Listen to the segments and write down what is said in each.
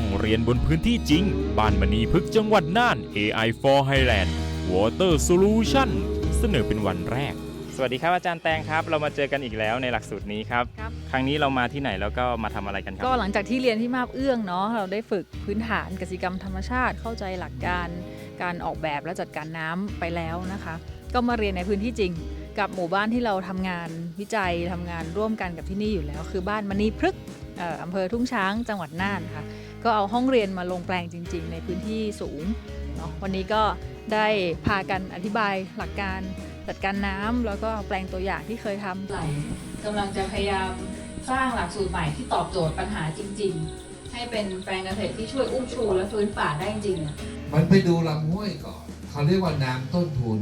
ห้องเรียนบนพื้นที่จริง บ้านมณีพึกษ์จังหวัดน่าน AI for Highland Water Solution เสนอเป็นวันแรก สวัสดีครับอาจารย์แตงครับ เรามาเจอกันอีกแล้วในหลักสูตรนี้ครับ ครับ ครั้งนี้เรามาที่ไหนแล้วก็มาทำอะไรกันครับ ก็หลังจากที่เรียนที่มาบเอื้องเนาะเราได้ฝึกพื้นฐานกสิกรรมธรรมชาติเข้าใจหลักการการออกแบบและจัดการน้ำไปแล้วนะคะ ก็มาเรียนในพื้นที่จริง กับหมู่บ้านที่เราทำงานวิจัยทำงานร่วมกันกับที่นี่อยู่แล้ว คือบ้านมณีพฤกษ์เอ่ออำเภอทุ่งช้างจังหวัดน่านค่ะก็เอาห้องเรียนมาลงแปลงจริง ๆ ในพื้นที่สูงเนาะวันนี้ก็ได้พากันอธิบายหลักการจัดการน้ำแล้วก็เอาแปลงตัวอย่างที่เคยทำกำลังจะพยายามสร้างหลักสูตรใหม่ที่ตอบโจทย์ปัญหาจริง ๆ ให้เป็นแปลงเกษตรที่ช่วยอุ้มชูและฟื้นป่าได้จริงๆอะมันไปดูลำห้วยก่อนเขาเรียกว่าน้ำต้นทุน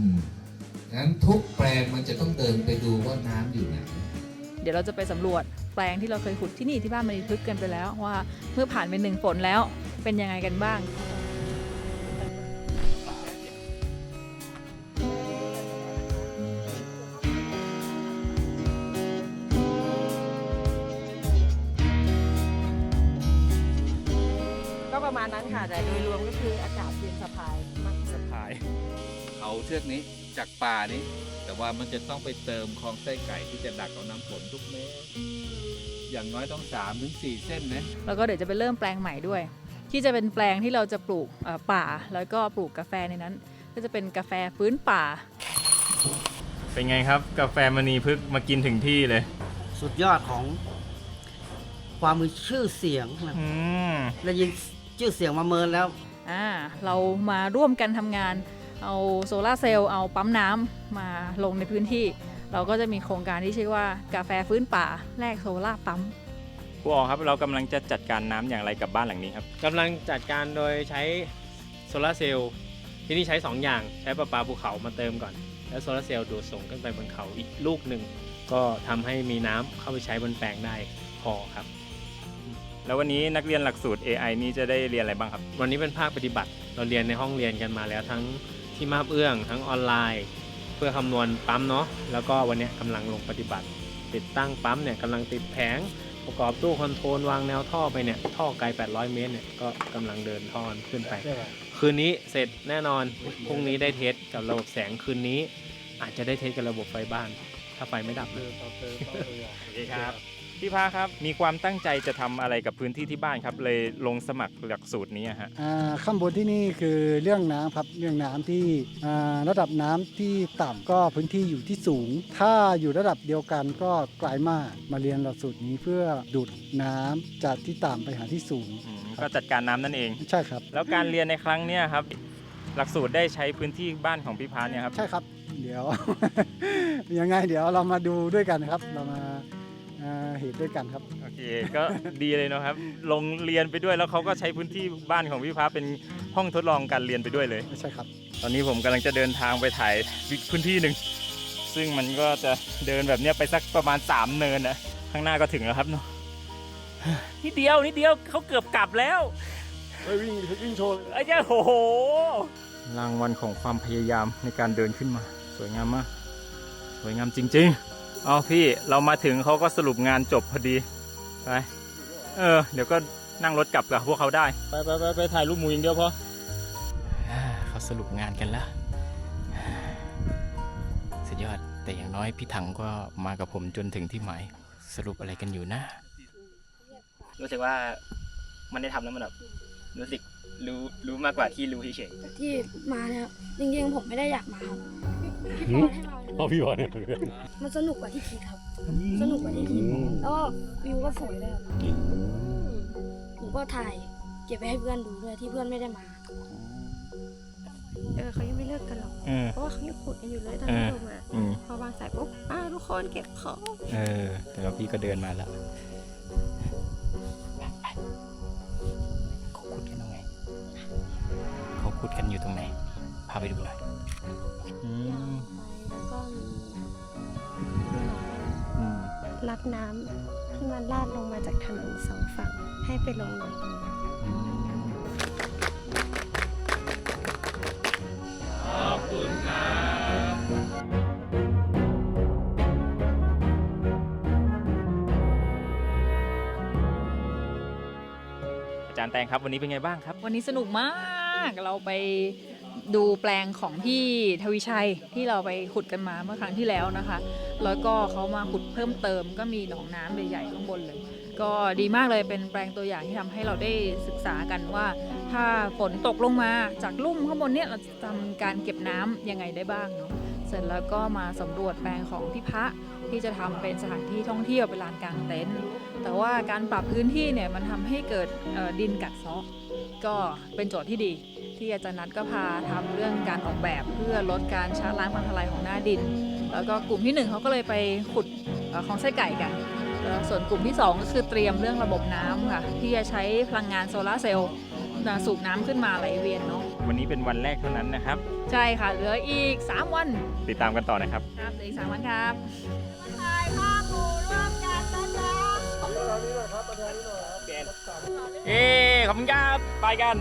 งั้นทุกแปลงมันจะต้องเดินไปดูว่าน้ำอยู่ไหนเดี๋ยวเราจะไปสำรวจแปลงที่เราเคยขุดที่นี่ที่บ้านมณีพฤกษ์กันไปแล้วว่าเมื่อผ่านไปหนึ่งฝนแล้วเป็นยังไงกันบ้างก็ประมาณนั้นค่ะแต่โดยรวมก็คืออากาศเย็นสบายมากสะพาย เอาเชือกนี้ จากป่านี้ แต่ว่ามันจะต้องไปเติมคลองไส้ไก่ที่จะดักเอาน้ำฝนทุกเมตรอย่างน้อยต้อง3าถึงสเส้นนะแล้วก็เดี๋ยวจะไปเริ่มแปลงใหม่ด้วย ที่จะเป็นแปลงที่เราจะปลูกเอ่อป่า แล้วก็ปลูกกาแฟในนั้น ก็จะเป็นกาแฟฟื้นป่า เป็นไงครับ กาแฟมณีพึกษ์มากินถึงที่เลย สุดยอดของความมีชื่อเสียงนะอืมได้ยินชื่อเสียงมาเมินแล้วอ่าเรามาร่วมกันทำงาน เอาโซลาร์เซลล์เอาปั๊มน้ำมาลงในพื้นที่ เราก็จะมีโครงการที่ชื่อว่ากาแฟฟื้นป่าแลกโซลาร์ปั๊มครูออครับเรากำลังจะจัดการน้ำอย่างไรกับบ้านหลังนี้ครับกำลังจัดการโดยใช้โซลาร์เซลล์ที่นี่ใช้ 2 อย่างใช้ประปาภูเขามาเติมก่อน แล้วโซลาร์เซลล์ดูดส่งขึ้นไปบนเขาอีกลูกหนึ่งก็ทำให้มีน้ำเข้าไปใช้บนแปลงได้พอครับ แล้ววันนี้นักเรียนหลักสูตร AI นี้จะได้เรียนอะไรบ้างครับ วันนี้เป็นภาคปฏิบัติ เราเรียนในห้องเรียนกันมาแล้วทั้ง ที่มาบเอื้องทั้งออนไลน์ เพื่อคำนวณปั๊มเนาะแล้วก็วันนี้กำลังลงปฏิบัติ ติดตั้งปั๊มเนี่ยกำลังติดแผงประกอบตู้คอนโทรลวางแนวท่อไปเนี่ยท่อไกล 800 เมตรเนี่ยก็กำลังเดินท่อขึ้นไป คืนนี้เสร็จแน่นอนพรุ่งนี้ได้เทสกับระบบแสงคืนนี้ อาจจะได้เทสกับระบบไฟบ้าน ถ้าไฟไม่ดับเลยโอเคครับ พี่พาครับ มีความตั้งใจจะทำอะไรกับพื้นที่ที่บ้านครับ เลยลงสมัครหลักสูตรนี้อะฮะ อ่าข้างบนที่นี่คือเรื่องน้ำครับเรื่องน้ำที่อ่าระดับน้ำที่ต่ำก็พื้นที่อยู่ที่สูง ถ้าอยู่ระดับเดียวกันก็ไกลมากมาเรียนหลักสูตรนี้เพื่อดูดน้ำจากที่ต่ำไปหาที่สูง อืมก็จัดการน้ำนั่นเอง ใช่ครับ แล้วการเรียนในครั้งเนี้ยครับ หลักสูตรได้ใช้พื้นที่บ้านของพี่พาเนี่ยครับ ใช่ครับ เดี๋ยว ยังไงเดี๋ยวเรามาดูด้วยกันครับ เรามา อ่าเหตุด้วยกันครับ โอเคก็ดีเลยเนาะครับลงเรียนไปด้วยแล้วเขาก็ใช้พื้นที่บ้านของพี่พาเป็นห้องทดลองการเรียนไปด้วยเลย ใช่ครับ ตอนนี้ผมกำลังจะเดินทางไปถ่ายพื้นที่หนึ่ง ซึ่งมันก็จะเดินแบบเนี้ยไปสักประมาณ 3 เนินนะข้างหน้าก็ถึงแล้วครับเนาะนิดเดียวนิดเดียวเขาเกือบกลับแล้ววิ่งวิ่งโชว์ไอ้เจ้าโอ้โหรางวัลของความพยายามในการเดินขึ้นมา สวยงามมาก สวยงามจริง ๆ เอาพี่เรามาถึงเขาก็สรุปงานจบพอดีไปเออ เดี๋ยวก็นั่งรถกลับกับพวกเขาได้ ไปไปไปไปถ่ายรูปหมูอย่างเดียวพอเขาสรุปงานกันแล้วสุดยอดแต่อย่างน้อยพี่ถังก็มากับผมจนถึงที่หมายสรุปอะไรกันอยู่นะ รู้สึกว่ามันได้ทำแล้วมันแบบรู้สึกรู้รู้มากกว่าที่รู้เฉยที่มาเนี่ยจริงๆผมไม่ได้อยากมาครับ พี่ปอนให้มาพ่อพี่บอลเนี่ยมันสนุกกว่าที่คิดครับ สนุกกว่าที่คิดแล้วก็วิวก็สวยเลยครับผมก็ถ่ายเก็บไปให้เพื่อนดูด้วยที่เพื่อนไม่ได้มา เออเขายังไม่เลิกกันหรอกเออเพราะว่าเขายังขุดกันอยู่เลยตอนเอที่อลงมาอืมพอวางสายปุ๊บอ่าทุกคนเก็บของเออ แต่ว่าพี่ก็เดินมาแล้วเขาคุดกันตรงไหนเขาคุดกันอยู่ตรงไหน พาไปดูหน่อย อืมแล้วก็มีอืมรับน้ำที่มันลาดลงมาจากถนนสองฝั่งให้ไปลงหนองตรงนั้นอืมอาจารย์แตงครับวันนี้เป็นไงบ้างครับ วันนี้สนุกมาก เราไป ดูแปลงของพี่ทวีชัยที่เราไปขุดกันมาเมื่อครั้งที่แล้วนะคะ แล้วก็เขามาขุดเพิ่มเติมก็มีหนองน้ำใหญ่ๆข้างบนเลย ก็ดีมากเลยเป็นแปลงตัวอย่างที่ทำให้เราได้ศึกษากันว่า ถ้าฝนตกลงมาจากลุ่มข้างบนเนี่ยเราจะทำการเก็บน้ำยังไงได้บ้างเนาะเสร็จแล้วก็มาสำรวจแปลงของพี่พระที่จะทำเป็นสถานที่ท่องเที่ยวเป็นลานกลางเต็นท์แต่ว่าการปรับพื้นที่เนี่ยมันทำให้เกิดดินกัดเซาะก็เป็นโจทย์ที่ดี ที่อาจารย์นัทก็พาทำเรื่องการออกแบบเพื่อลดการชะล้างพังทลายของหน้าดิน แล้วก็กลุ่มที่หนึ่งเขาก็เลยไปขุดเอ่อของไส้ไก่กันแล้วส่วนกลุ่มที่สองก็คือเตรียมเรื่องระบบน้ำค่ะ ที่จะใช้พลังงานโซลาร์เซลล์มาสูบน้ำขึ้นมาไหลเวียนเนาะวันนี้เป็นวันแรกเท่านั้นนะครับ ใช่ค่ะ เหลืออีก 3 วัน ติดตามกันต่อนะครับ ครับเหลืออีก 3 วันครับถ่ายภาพหมู่ร่วมกันนะคะเอ้ขอบคุณครับ ไปกัน